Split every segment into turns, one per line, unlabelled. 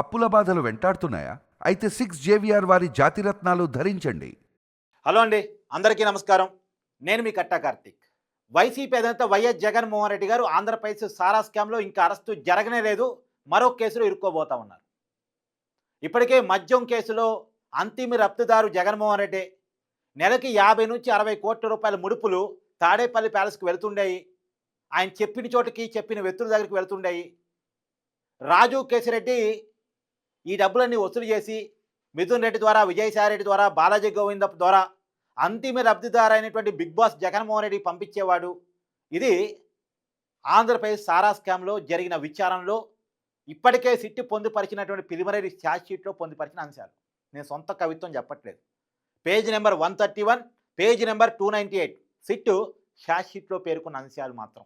అప్పుల బాధలు వెంటాడుతున్నాయా? అయితే సిక్స్ జేవిఆర్ వారి జాతిరత్నాలు ధరించండి.
హలో అండి అందరికీ నమస్కారం. నేను మీ కట్టా కార్తిక్. వైసీపీ అధినేత వైఎస్ జగన్మోహన్ రెడ్డి గారు ఆంధ్రప్రదేశ్ సారా స్కామ్లో ఇంకా అరెస్టు జరగనే లేదు మరో కేసులో ఇరుక్కోబోతా ఉన్నారు. ఇప్పటికే మద్యం కేసులో అంతిమ రఫ్తుదారు జగన్మోహన్ రెడ్డి నెలకి యాభై నుంచి అరవై కోట్ల రూపాయల ముడుపులు తాడేపల్లి ప్యాలెస్కి వెళుతుండేవి ఆయన చెప్పిన చోటికి చెప్పిన వ్యక్తుల దగ్గరికి వెళుతుండేవి రాజు కేసిరెడ్డి ఈ డబ్బులన్నీ వసూలు చేసి మిథున్ రెడ్డి ద్వారా విజయసాయి రెడ్డి ద్వారా బాలాజీ గోవింద ద్వారా అంతిమ లబ్ధిదారు అయినటువంటి బిగ్ బాస్ జగన్మోహన్ రెడ్డి పంపించేవాడు. ఇది ఆంధ్రప్రదేశ్ సారా స్కామ్లో జరిగిన విచారణలో ఇప్పటికే సిట్టి పొందుపరిచినటువంటి ప్రిలిమినరీ ఛార్జ్ షీట్లో పొందుపరిచిన అంశాలు. నేను సొంత కవిత్వం చెప్పట్లేదు. Page number one thirty one page number two ninety eight. SIT charge షీట్లో పేర్కొన్న అంశాలు మాత్రం.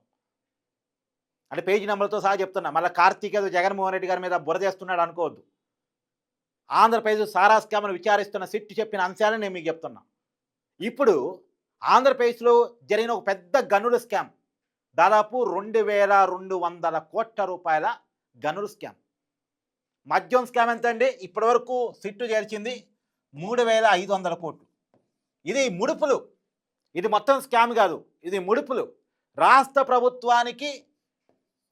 అంటే పేజీ నెంబర్తో సహా చెప్తున్నా. మళ్ళీ కార్తీక్ ఏదో జగన్మోహన్ రెడ్డి గారి మీద బురదేస్తున్నాడు అనుకోవద్దు. ఆంధ్రప్రదేశ్ సారా స్కామ్ను విచారిస్తున్న సిట్టు చెప్పిన అంశాలను నేను మీకు చెప్తున్నా. ఇప్పుడు ఆంధ్రప్రదేశ్లో జరిగిన ఒక పెద్ద గనుల స్కామ్. దాదాపు రెండు వేల రెండు వందల కోట్ల రూపాయల గనుల స్కామ్. మద్యం స్కామ్ ఎంత అండి ఇప్పటివరకు సిట్టు చేర్చింది మూడు వేల ఐదు వందల కోట్లు. ఇది ముడుపులు. ఇది మొత్తం స్కామ్ కాదు. ఇది ముడుపులు. రాష్ట్ర ప్రభుత్వానికి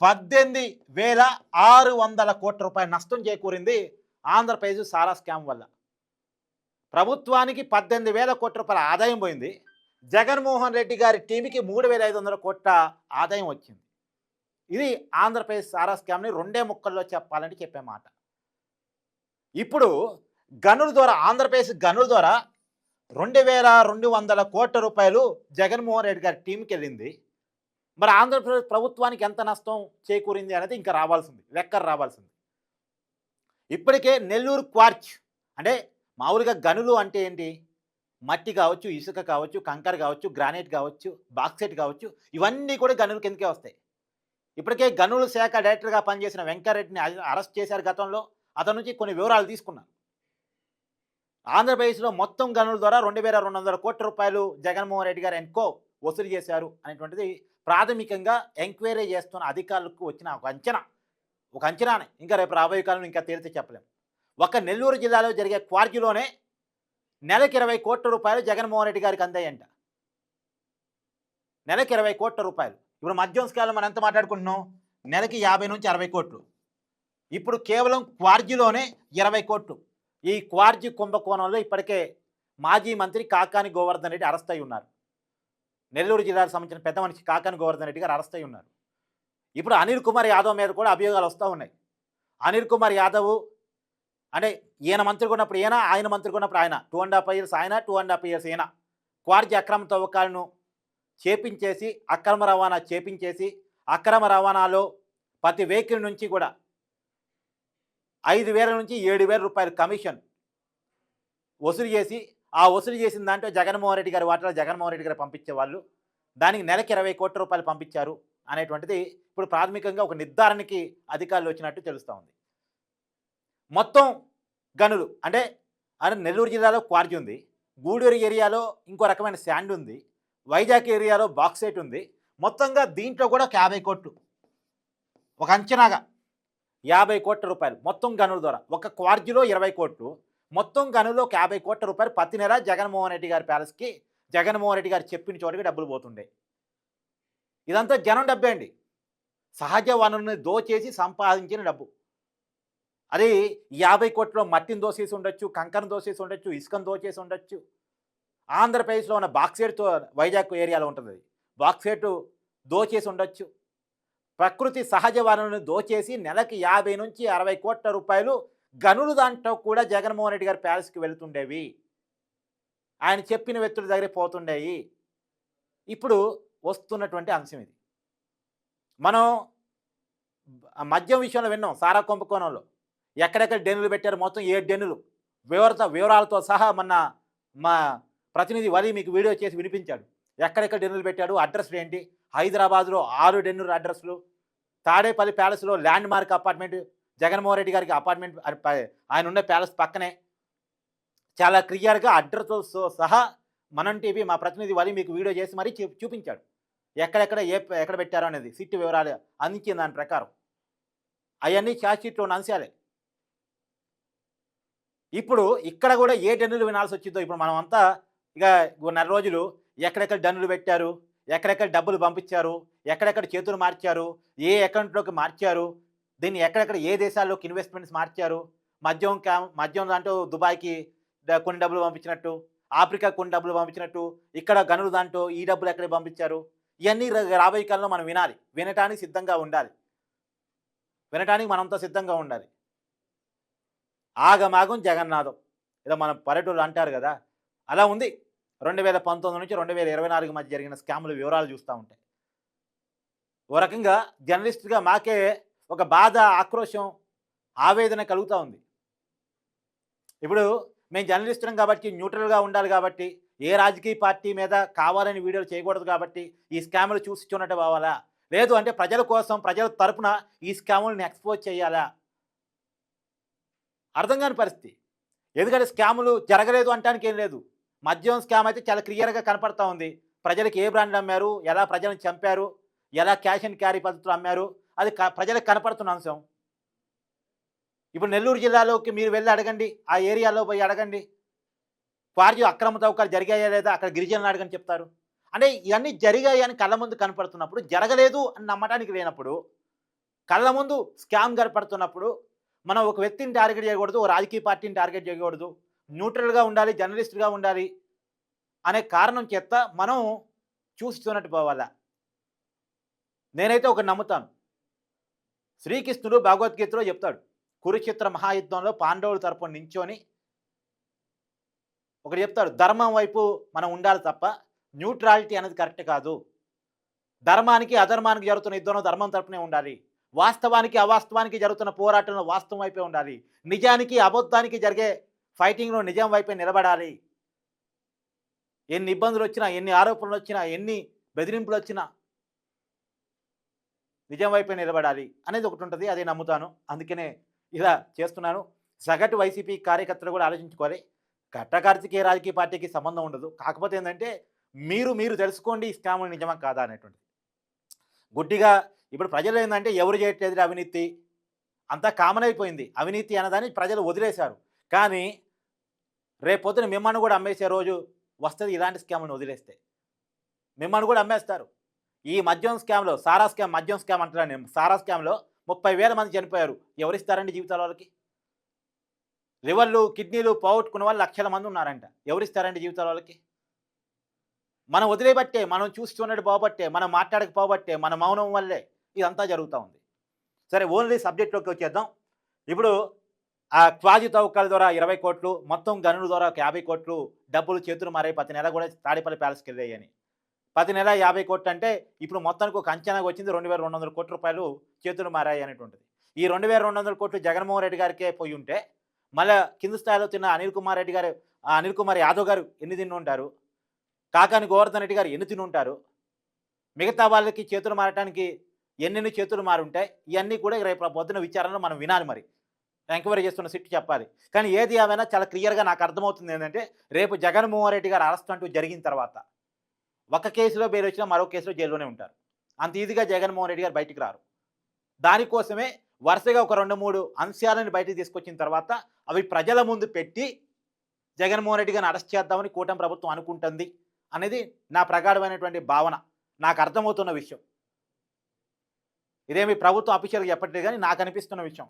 పద్దెనిమిది వేల ఆరు వందల కోట్ల రూపాయల నష్టం చేకూరింది ఆంధ్రప్రదేశ్ సారా స్కామ్ వల్ల. ప్రభుత్వానికి పద్దెనిమిది వేల కోట్ల రూపాయల ఆదాయం పోయింది. జగన్మోహన్ రెడ్డి గారి టీంకి మూడు వేల ఐదు వందల కోట్ల ఆదాయం వచ్చింది. ఇది ఆంధ్రప్రదేశ్ సారా స్కామ్ని రెండే ముక్కల్లో చెప్పాలని చెప్పే మాట. ఇప్పుడు గనుల ద్వారా ఆంధ్రప్రదేశ్ గనుల ద్వారా రెండు వేల రెండు వందల కోట్ల రూపాయలు జగన్మోహన్ రెడ్డి గారి టీంకి వెళ్ళింది. మరి ఆంధ్రప్రదేశ్ ప్రభుత్వానికి ఎంత నష్టం చేకూరింది అనేది ఇంకా రావాల్సింది లెక్క రావాల్సింది. ఇప్పటికే నెల్లూరు క్వార్చ్ అంటే మామూలుగా గనులు అంటే ఏంటి? మట్టి కావచ్చు ఇసుక కావచ్చు కంకర కావచ్చు గ్రానైట్ కావచ్చు బాక్సైట్ కావచ్చు ఇవన్నీ కూడా గనుల కిందకే వస్తాయి. ఇప్పటికే గనుల శాఖ డైరెక్టర్గా పనిచేసిన వెంకరెడ్డిని అరెస్ట్ చేశారు గతంలో. అతని నుంచి కొన్ని వివరాలు తీసుకున్నాను ఆంధ్రప్రదేశ్లో మొత్తం గనుల ద్వారా రెండు వేల రెండు వందల కోట్ల రూపాయలు జగన్మోహన్ రెడ్డి గారు ఎన్కో వసూలు చేశారు అనేటువంటిది ప్రాథమికంగా ఎంక్వైరీ చేస్తున్న అధికారులకు వచ్చిన ఒక అంచనా. ఒక అంచనానే. ఇంకా రేపు రాబోయే కాలంలో ఇంకా తేలితే చెప్పలేం. ఒక నెల్లూరు జిల్లాలో జరిగే క్వార్జీలోనే నెలకి ఇరవై కోట్ల రూపాయలు జగన్మోహన్ రెడ్డి గారికి అందాయంట. నెలకి ఇరవై కోట్ల రూపాయలు. ఇప్పుడు మద్యం స్కాల్లో మనం ఎంత మాట్లాడుకుంటున్నాం? నెలకి యాభై నుంచి అరవై కోట్లు. ఇప్పుడు కేవలం క్వార్జీలోనే ఇరవై కోట్లు. ఈ క్వార్జీ కుంభకోణంలో ఇప్పటికే మాజీ మంత్రి కాకాని గోవర్ధన్ రెడ్డి అరెస్ట్ అయి ఉన్నారు. నెల్లూరు జిల్లాకు సంబంధించిన పెద్ద మనిషి కాకాని గోవర్ధన్ రెడ్డి గారు అరెస్ట్ అయి ఉన్నారు. ఇప్పుడు అనిల్ కుమార్ యాదవ్ మీద కూడా అభియోగాలు వస్తూ ఉన్నాయి. అనిల్ కుమార్ యాదవ్ అంటే ఈయన మంత్రిగా ఉన్నప్పుడు ఈయన ఆయన మంత్రిగా ఉన్నప్పుడు ఆయన. టూ అండ్ హాఫ్ ఇయర్స్ ఆయన టూ అండ్ హాఫ్ ఇయర్స్ ఈయన. క్వార్జీ అక్రమ తవ్వకాలను చేపించేసి అక్రమ రవాణా చేపించేసి అక్రమ రవాణాలో ప్రతి వెహికల్ నుంచి కూడా ఐదు వేల నుంచి ఏడు వేల రూపాయల కమిషన్ వసూలు చేసి ఆ వసూలు చేసిన దాంట్లో జగన్మోహన్ రెడ్డి గారి వాటాలో జగన్మోహన్ రెడ్డి గారు పంపించేవాళ్ళు. దానికి నెలకి ఇరవై కోట్ల రూపాయలు పంపించారు. అనేటువంటిది ఇప్పుడు ప్రాథమికంగా ఒక నిర్ధారణకి అధికారులు వచ్చినట్టు తెలుస్తూ ఉంది. మొత్తం గనులు అంటే అంటే నెల్లూరు జిల్లాలో క్వార్జీ ఉంది గూడూరు ఏరియాలో ఇంకో రకమైన శాండ్ ఉంది వైజాగ్ ఏరియాలో బాక్సైట్ ఉంది మొత్తంగా దీంట్లో కూడా ఒక యాభై కోట్లు. ఒక అంచనాగా యాభై కోట్ల రూపాయలు మొత్తం గనుల ద్వారా. ఒక క్వార్జీలో ఇరవై కోట్లు మొత్తం గనులో ఒక యాభై కోట్ల రూపాయలు ప్రతి నెల జగన్మోహన్ రెడ్డి గారి ప్యాలెస్కి జగన్మోహన్ రెడ్డి గారు చెప్పిన చోటకి డబ్బులు పోతుండే. ఇదంతా జనం డబ్బే అండి. సహజ వనరుని దోచేసి సంపాదించిన డబ్బు. అది యాభై కోట్లో మట్టిని దోసేసి ఉండొచ్చు కంకరను దోసేసి ఉండొచ్చు ఇసుకను దోచేసి ఉండొచ్చు. ఆంధ్రప్రదేశ్లో ఉన్న బాక్సైట్తో వైజాగ్ ఏరియాలో ఉంటుంది. అది బాక్సైట్ దోచేసి ఉండొచ్చు. ప్రకృతి సహజ వనరులను దోచేసి నెలకి యాభై నుంచి అరవై కోట్ల రూపాయలు గనులు దాంట్లో కూడా జగన్మోహన్ రెడ్డి గారి ప్యాలెస్కి వెళుతుండేవి. ఆయన చెప్పిన వ్యక్తుల దగ్గర పోతుండేవి ఇప్పుడు వస్తున్నటువంటి అంశం ఇది. మనం మద్యం విషయంలో విన్నాం సారా కుంభకోణంలో ఎక్కడెక్కడ డెన్నులు పెట్టారు మొత్తం ఏడు డెన్నులు. వివరత వివరాలతో సహా మొన్న మా ప్రతినిధి వలి మీకు వీడియో చేసి వినిపించాడు. ఎక్కడెక్కడ డెన్నులు పెట్టాడు అడ్రస్లు ఏంటి? హైదరాబాద్లో ఆరు డెన్నుల అడ్రస్లు. తాడేపల్లి ప్యాలెస్లో landmark apartment Jaganmohan Reddy గారికి అపార్ట్మెంట్ ఆయన ఉండే ప్యాలెస్ పక్కనే. చాలా క్లియర్గా అడ్రస్తో సహా మనం టీవీ మా ప్రతినిధి వలి మీకు వీడియో చేసి మరీ చూ- చూపించాడు. ఎక్కడెక్కడ ఏ ఎక్కడ పెట్టారో అనేది సిట్ వివరాలు అందించిన దాని ప్రకారం. అవన్నీ చార్జ్షీట్లో ఉన్న అంశాలే. ఇప్పుడు ఇక్కడ కూడా ఏ డన్నులు వినాల్సి వచ్చిందో ఇప్పుడు మనం అంతా ఇక నెల రోజులు ఎక్కడెక్కడ డన్నులు పెట్టారు ఎక్కడెక్కడ డబ్బులు పంపించారు ఎక్కడెక్కడ చేతులు మార్చారు ఏ అకౌంట్లోకి మార్చారు దీన్ని ఎక్కడెక్కడ ఏ దేశాల్లోకి ఇన్వెస్ట్మెంట్స్ మార్చారు మద్యం క్యా మద్యం దాంట్లో దుబాయ్కి కొన్ని డబ్బులు పంపించినట్టు ఆఫ్రికా కొన్ని డబ్బులు పంపించినట్టు ఇక్కడ గనులు దాంట్లో ఈ డబ్బులు ఎక్కడ పంపించారు ఇవన్నీ రాబోయే కాలంలో మనం వినాలి. వినటానికి సిద్ధంగా ఉండాలి. వినటానికి మనంతో సిద్ధంగా ఉండాలి. ఆగమాగం జగన్నాథం. ఏదో మన పల్లెటూళ్ళు అంటారు కదా. అలా ఉంది. రెండు వేల పంతొమ్మిది నుంచి రెండు వేల ఇరవై నాలుగు మధ్య జరిగిన స్కాముల వివరాలు చూస్తూ ఉంటాయి ఓ రకంగా జర్నలిస్ట్గా మాకే ఒక బాధ ఆక్రోశం ఆవేదన కలుగుతూ ఉంది. ఇప్పుడు మేము జర్నలిస్టులం కాబట్టి న్యూట్రల్గా ఉండాలి కాబట్టి ఏ రాజకీయ పార్టీ మీద కావాలని వీడియోలు చేయకూడదు కాబట్టి ఈ స్కాములు చూసి చూడటం పోవాలా లేదు అంటే ప్రజల కోసం ప్రజల తరపున ఈ స్కాములను ఎక్స్పోజ్ చేయాలా? అర్థం కాని పరిస్థితి. ఎందుకంటే స్కాములు జరగలేదు అంటానికి ఏం లేదు. మద్యం స్కామ్ అయితే చాలా క్లియర్గా కనపడతా ఉంది. ప్రజలకు ఏ బ్రాండ్ అమ్మారు? ఎలా ప్రజలను చంపారు? ఎలా క్యాష్ అండ్ క్యారీ పద్ధతులు అమ్మారు? అది క- ప్రజలకు కనపడుతున్న అంశం. ఇప్పుడు నెల్లూరు జిల్లాలోకి మీరు వెళ్ళి అడగండి. ఆ ఏరియాలో పోయి అడగండి. క్వార్జీ అక్రమ తవ్వకాలు జరిగాయా లేదా అక్కడ గిరిజనులు అడగని చెప్తారు? అంటే ఇవన్నీ జరిగాయని కళ్ళ ముందు కనపడుతున్నప్పుడు జరగలేదు అని నమ్మటానికి లేనప్పుడు కళ్ళ ముందు స్కామ్ కనపడుతున్నప్పుడు మనం ఒక వ్యక్తిని టార్గెట్ చేయకూడదు ఒక రాజకీయ పార్టీని టార్గెట్ చేయకూడదు న్యూట్రల్గా ఉండాలి జర్నలిస్ట్గా ఉండాలి అనే కారణం చేత మనం చూస్తున్నట్టు పోవాలా? నేనైతే ఒక నమ్ముతాను. శ్రీకృష్ణుడు భగవద్గీతలో చెప్తాడు కురుక్షేత్ర మహాయుద్ధంలో పాండవుల తరపున నించోని ఒకటి చెప్తాడు ధర్మం వైపు మనం ఉండాలి తప్ప న్యూట్రాలిటీ అనేది కరెక్ట్ కాదు. ధర్మానికి అధర్మానికి జరుగుతున్న యుద్ధంలో ధర్మం తరపునే ఉండాలి. వాస్తవానికి అవాస్తవానికి జరుగుతున్న పోరాటంలో వాస్తవం వైపే ఉండాలి. నిజానికి అబద్ధానికి జరిగే ఫైటింగ్లో నిజం వైపే నిలబడాలి. ఎన్ని ఇబ్బందులు వచ్చినా ఎన్ని ఆరోపణలు వచ్చినా ఎన్ని బెదిరింపులు వచ్చినా నిజం వైపే నిలబడాలి అనేది ఒకటి ఉంటుంది. అదే నమ్ముతాను. అందుకనే ఇలా చేస్తున్నాను. సగటు వైసీపీ కార్యకర్తలు కూడా ఆలోచించుకోవాలి. కట్టకార్తికి ఏ రాజకీయ పార్టీకి సంబంధం ఉండదు. కాకపోతే ఏంటంటే మీరు మీరు తెలుసుకోండి ఈ స్కామ్ నిజమా కాదా అనేటువంటిది. గుడ్డిగా ఇప్పుడు ప్రజలు ఏంటంటే ఎవరు చేయట్లేదు అవినీతి? అంతా కామన్ అయిపోయింది. అవినీతి అన్నదాన్ని ప్రజలు వదిలేశారు. కానీ రేపొద్దున మిమ్మల్ని కూడా అమ్మేసే రోజు వస్తుంది ఇలాంటి స్కామ్ని వదిలేస్తే. మిమ్మల్ని కూడా అమ్మేస్తారు. ఈ మద్యం స్కామ్లో సారా స్కామ్ మద్యం స్కామ్ అంటున్నాను నేను సారా స్కామ్లో ముప్పై వేల మంది చనిపోయారు. ఎవరిస్తారండి జీవితాల వాళ్ళకి? లివర్లు కిడ్నీలు పోగొట్టుకున్న వాళ్ళు లక్షల మంది ఉన్నారంట. ఎవరిస్తారండి జీవితాల వాళ్ళకి? మనం వదిలేబట్టే మనం చూస్తున్నట్టు పోబట్టే మనం మాట్లాడకపోబట్టే మన మౌనం వల్లే ఇదంతా జరుగుతూ ఉంది. సరే ఓన్లీ సబ్జెక్ట్లోకి వచ్చేద్దాం. ఇప్పుడు ఆ క్వాజి తవ్వకాల ద్వారా ఇరవై కోట్లు మొత్తం గనుల ద్వారా ఒక యాభై కోట్లు డబ్బులు చేతులు మారాయి ప్రతి నెల కూడా తాడిపల్లి ప్యాలెస్కి వెళ్ళాయని అని. ప్రతి నెల యాభై కోట్లు అంటే ఇప్పుడు మొత్తానికి ఒక అంచనాగా వచ్చింది రెండు వేల రెండు వందల కోట్ల రూపాయలు చేతులు మారాయి అనేటువంటిది. ఈ రెండు వేల రెండు వందల కోట్లు జగన్మోహన్ రెడ్డి గారికే పోయి ఉంటే మళ్ళీ కింది స్థాయిలో తిన్న అనిల్ కుమార్ రెడ్డి గారు అనిల్ కుమార్ యాదవ్ గారు ఎన్ని తిని ఉంటారు? కాకాని గోవర్ధన్ రెడ్డి గారు ఎన్ని తిని ఉంటారు? మిగతా వాళ్ళకి చేతులు మారటానికి ఎన్నెన్ని చేతులు మారుంటాయి? ఇవన్నీ కూడా రేపు పొద్దున విచారణలో మనం వినాలి మరి. ఎంక్వైరీ చేస్తున్న సిట్ చెప్పాలి. కానీ ఏది ఏమైనా చాలా క్లియర్గా నాకు అర్థమవుతుంది ఏంటంటే రేపు జగన్మోహన్ రెడ్డి గారు అరెస్ట్ అంటూ జరిగిన తర్వాత ఒక కేసులో బెయిల్ వచ్చినా మరో కేసులో జైల్లోనే ఉంటారు. అంత ఈజీగా జగన్మోహన్ రెడ్డి గారు బయటికి రారు. దానికోసమే వరుసగా ఒక రెండు మూడు అంశాలను బయటకు తీసుకొచ్చిన తర్వాత అవి ప్రజల ముందు పెట్టి జగన్మోహన్ రెడ్డి గారిని అరెస్ట్ చేద్దామని కూటమి ప్రభుత్వం అనుకుంటుంది అనేది నా ప్రగాఢమైనటువంటి భావన. నాకు అర్థమవుతున్న విషయం. ఇదేమి ప్రభుత్వం అఫీషియల్గా చెప్పట్లేదు కానీ నాకు అనిపిస్తున్న విషయం.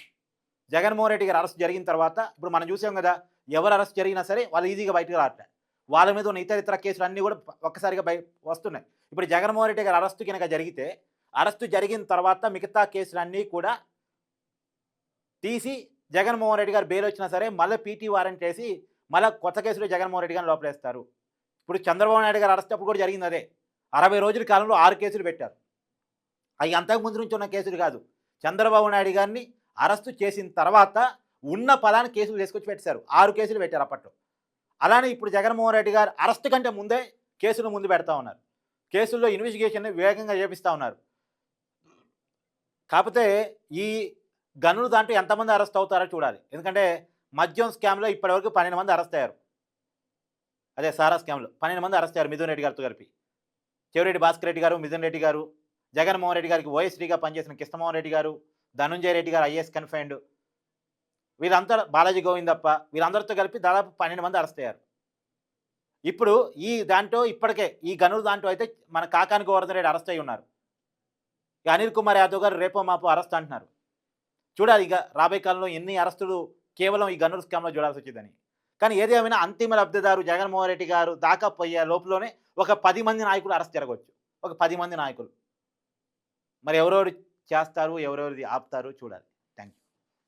జగన్మోహన్ రెడ్డి గారు అరెస్ట్ జరిగిన తర్వాత ఇప్పుడు మనం చూసాం కదా ఎవరు అరెస్ట్ జరిగినా సరే వాళ్ళు ఈజీగా బయటకు రావట్లే. వాళ్ళ మీద ఉన్న ఇతర ఇతర కేసులు అన్నీ కూడా ఒక్కసారిగా బయ వస్తున్నాయి. ఇప్పుడు జగన్మోహన్ రెడ్డి గారు అరెస్టు కనుక జరిగితే అరెస్టు జరిగిన తర్వాత మిగతా కేసులన్నీ కూడా తీసి జగన్మోహన్ రెడ్డి గారు బెయిల్ వచ్చినా సరే మళ్ళీ పీటీ వారెంట్ వేసి మళ్ళీ కొత్త కేసులో జగన్మోహన్ రెడ్డి గారిని లోపలేస్తారు. ఇప్పుడు చంద్రబాబు నాయుడు గారు అరెస్ట్ అప్పుడు కూడా జరిగింది అదే. అరవై రోజుల కాలంలో ఆరు కేసులు పెట్టారు. అవి అంతకుముందు నుంచి ఉన్న కేసులు కాదు. చంద్రబాబు నాయుడు గారిని అరెస్టు చేసిన తర్వాత ఉన్న పదాన్ని కేసులు తీసుకొచ్చి పెట్టారు ఆరు కేసులు పెట్టారు అప్పట్లో. అలానే ఇప్పుడు జగన్మోహన్ రెడ్డి గారు అరెస్ట్ కంటే ముందే కేసులు ముందు పెడతా ఉన్నారు. కేసుల్లో ఇన్వెస్టిగేషన్ని వేగంగా చేపిస్తూ ఉన్నారు. కాకపోతే ఈ గనులు దాంట్లో ఎంతమంది అరెస్ట్ అవుతారో చూడాలి. ఎందుకంటే మద్యం స్కామ్లో ఇప్పటివరకు పన్నెండు మంది అరెస్ట్ అయ్యారు. అదే సారా స్కామ్లో పన్నెండు మంది అరెస్ట్ అయ్యారు మిథున్ రెడ్డి గారితో కలిపి. చెవిరెడ్డి భాస్కర్ రెడ్డి గారు మిథున్ రెడ్డి గారు జగన్మోహన్ రెడ్డి గారికి ఓఎస్డీగా పనిచేసిన కృష్ణమోహన్ రెడ్డి గారు ధనుంజయ రెడ్డి గారు ఐఏఎస్ కన్ఫైన్డ్. వీళ్ళంతా బాలాజీ గోవిందప్ప వీళ్ళందరితో కలిపి దాదాపు పన్నెండు మంది అరెస్ట్ అయ్యారు. ఇప్పుడు ఈ దాంట్లో ఇప్పటికే ఈ గనులు దాంట్లో అయితే మన కాకాని గోవర్ధన్ రెడ్డి అరెస్ట్ అయి ఉన్నారు. అనిల్ కుమార్ యాదవ్ గారు రేపో మాపో అరెస్ట్ అంటున్నారు. చూడాలి ఇక రాబోయే కాలంలో ఎన్ని అరెస్టులు కేవలం ఈ గనుల స్కామ్లో చూడాల్సి వచ్చిందని. కానీ ఏది అంతిమ లబ్ధిదారు జగన్మోహన్ రెడ్డి గారు దాకా పోయే లోపలనే ఒక పది మంది నాయకులు అరెస్ట్ జరగవచ్చు. ఒక పది మంది నాయకులు. మరి ఎవరెవరు చేస్తారు ఎవరెవరిది ఆపుతారు చూడాలి.